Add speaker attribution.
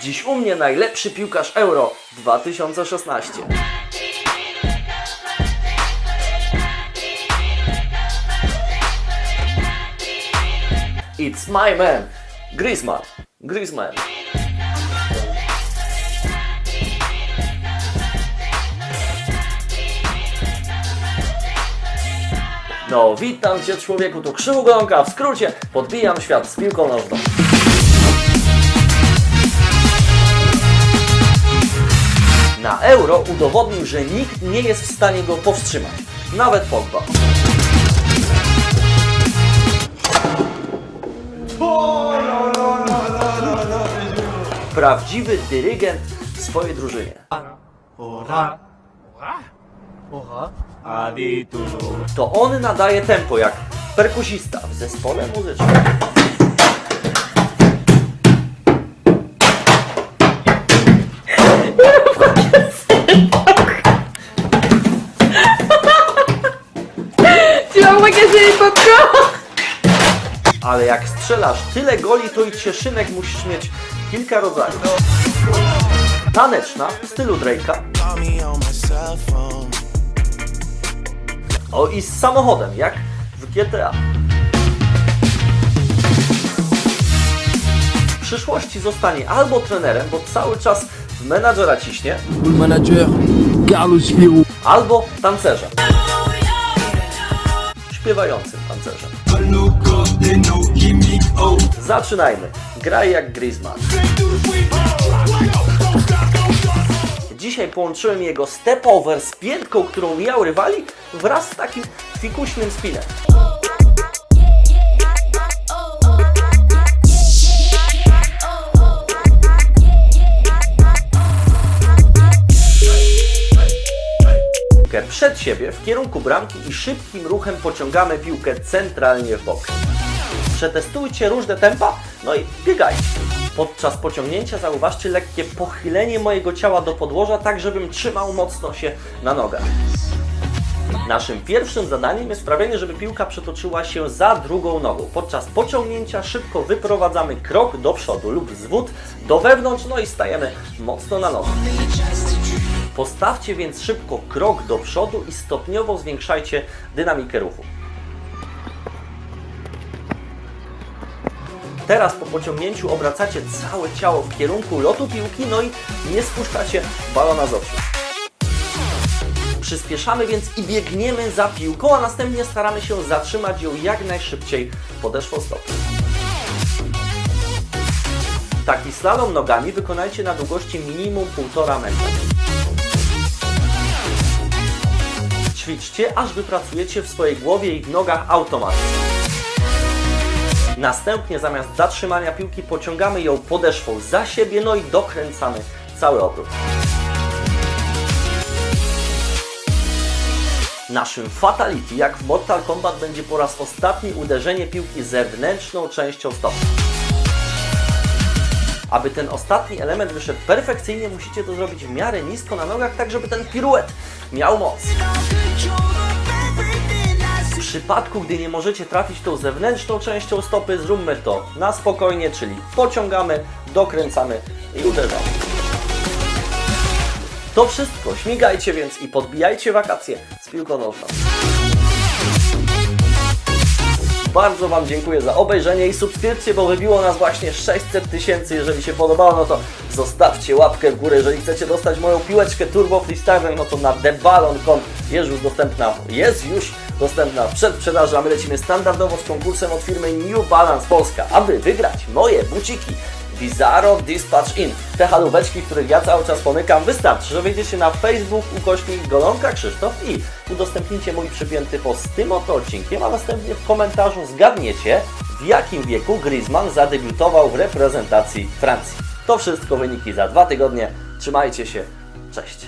Speaker 1: Dziś u mnie najlepszy piłkarz Euro 2016. It's my man, Griezmann. Griezmann. No, witam Cię człowieku, tu Krzywu w skrócie podbijam świat z piłką nożną. Na Euro udowodnił, że nikt nie jest w stanie go powstrzymać. Nawet Pogba. Prawdziwy dyrygent w swojej drużynie. To on nadaje tempo jak perkusista w zespole muzycznym. Ale jak strzelasz tyle goli, to i cieszynek musisz mieć kilka rodzajów. Taneczna w stylu Drake'a. O i z samochodem, jak w GTA. W przyszłości zostanie albo trenerem, bo cały czas w menadżera ciśnie,
Speaker 2: manager Carlos
Speaker 1: albo tancerzem. Śpiewającym tancerzem. Zaczynajmy. Graj jak Griezmann. Dzisiaj połączyłem jego step over z piętką, którą mijał rywali wraz z takim fikuśnym spinem. Piłkę przed siebie w kierunku bramki i szybkim ruchem pociągamy piłkę centralnie w bok. Przetestujcie różne tempa, no i biegajcie. Podczas pociągnięcia zauważcie lekkie pochylenie mojego ciała do podłoża, tak żebym trzymał mocno się na nogach. Naszym pierwszym zadaniem jest sprawienie, żeby piłka przetoczyła się za drugą nogą. Podczas pociągnięcia szybko wyprowadzamy krok do przodu lub zwód do wewnątrz, no i stajemy mocno na nogę. Postawcie więc szybko krok do przodu i stopniowo zwiększajcie dynamikę ruchu. Teraz po pociągnięciu obracacie całe ciało w kierunku lotu piłki, no i nie spuszczacie balona z oczu. Przyspieszamy więc i biegniemy za piłką, a następnie staramy się zatrzymać ją jak najszybciej podeszwą stopy. Taki slalom nogami wykonajcie na długości minimum 1,5 metra. Ćwiczcie, aż wypracujecie w swojej głowie i w nogach automat. Następnie zamiast zatrzymania piłki pociągamy ją podeszwą za siebie, no i dokręcamy cały obrót. Naszym fatality, jak w Mortal Kombat, będzie po raz ostatni uderzenie piłki zewnętrzną częścią stopy. Aby ten ostatni element wyszedł perfekcyjnie, musicie to zrobić w miarę nisko na nogach, tak żeby ten piruet miał moc. W przypadku, gdy nie możecie trafić tą zewnętrzną częścią stopy, zróbmy to na spokojnie, czyli pociągamy, dokręcamy i uderzamy. To wszystko, śmigajcie więc i podbijajcie wakacje z piłką nożną. Bardzo Wam dziękuję za obejrzenie i subskrypcję, bo wybiło nas właśnie 600 tysięcy. Jeżeli się podobało, no to zostawcie łapkę w górę. Jeżeli chcecie dostać moją piłeczkę Turbo Freestyle, no to na thebalon.com jest już dostępna, jest już dostępna w przedsprzedaży, a my lecimy standardowo z konkursem od firmy New Balance Polska. Aby wygrać moje buciki, Bizarro Dispatch In. Te halóweczki, których ja cały czas pomykam, wystarczy, że wejdziecie na Facebook ukośnik Golonka Krzysztof i udostępnicie mój przypięty post z tym oto odcinkiem, a następnie w komentarzu zgadniecie, w jakim wieku Griezmann zadebiutował w reprezentacji Francji. To wszystko wyniki za dwa tygodnie. Trzymajcie się. Cześć.